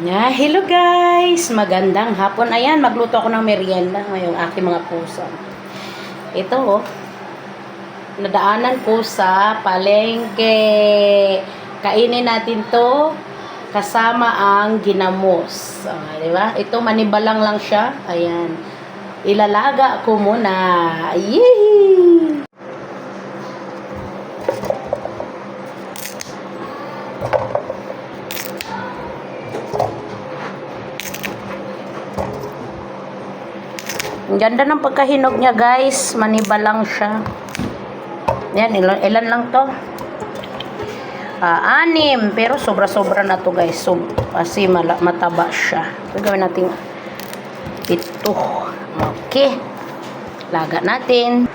Na, hello guys! Magandang hapon. Ayan, magluto ako ng merienda ngayong aking mga puso. Ito oh, nadaanan ko sa palengke. Kainin natin to kasama ang ginamos. Ah, di ba? Ito manibalang lang siya. Ayan. Ilalaga ko muna. Yee! Ang ganda ng pagkahinog niya, guys. Maniba lang siya. Yan, ilan, ilan lang to? Ah, anim. Pero sobra-sobra na to, guys. So, kasi mala, mataba siya. So, gawin natin ito. Okay. Laga natin.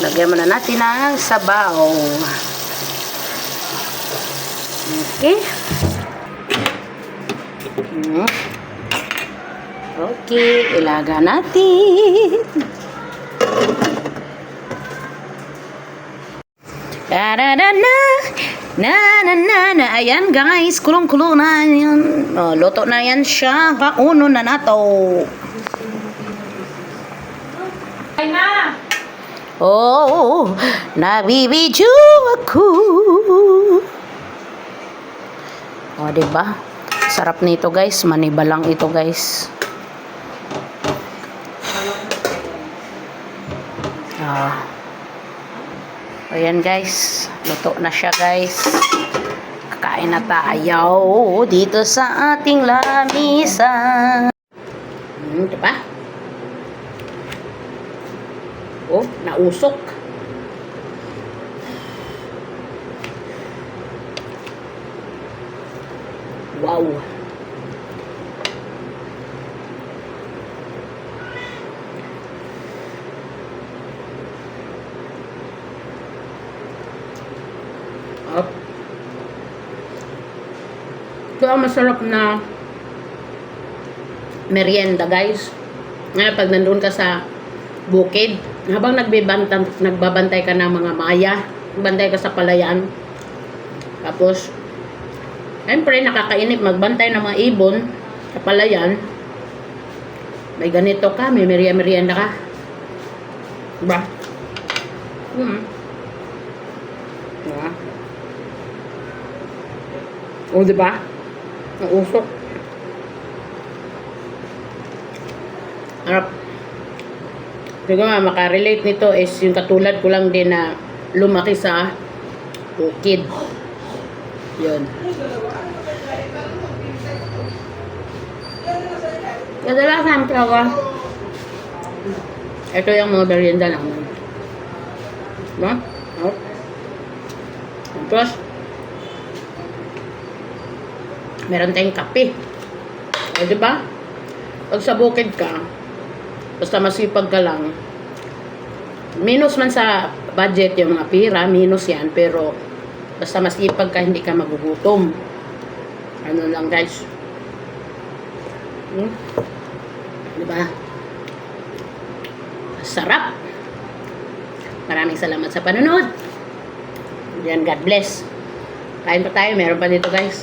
Lagyan muna natin ang sabaw. Okay. Okay, ilaga natin. Da-da-da-na, na na na na ayan guys, kulong-kulo na yan. Oh, luto na yan siya. Pauno na nato. Ay na! Oh, nabibidyo ako. Oh, diba? Sarap nito guys. Maniba lang ito guys. Ah. Ayan guys. Luto na siya guys. Kakain na tayo dito sa ating lamisa. Hmm, diba? Oh, nausok. Wow. Up. Ito ang masarap na merienda, guys. Ngayon, pag nandun ka sa bukid, habang nagbibantay, nagbabantay ka ng mga maya, bantay ka sa palayan, tapos, siyempre, nakakainip magbantay ng mga ibon sa palayan, may ganito ka, may merienda ka. Diba? Hmm. Diba? O, diba? Ang usok. Harap. Siguro makarelate nito is yung katulad ko lang din na lumaki sa bukid. Yun. Kadalasan talaga, ito yung mga merienda namin. Diba? Oh. Tapos, meron tayong kape. O, diba? Pag sa bukid ka, basta masipag ka lang, minus man sa budget yung mga pira, minus yan, pero basta masipag ka, hindi ka magugutom. Ano lang guys. Hmm? Diba? Sarap. Maraming salamat sa panonood. Yan, God bless. Kain pa tayo. Meron pa dito guys.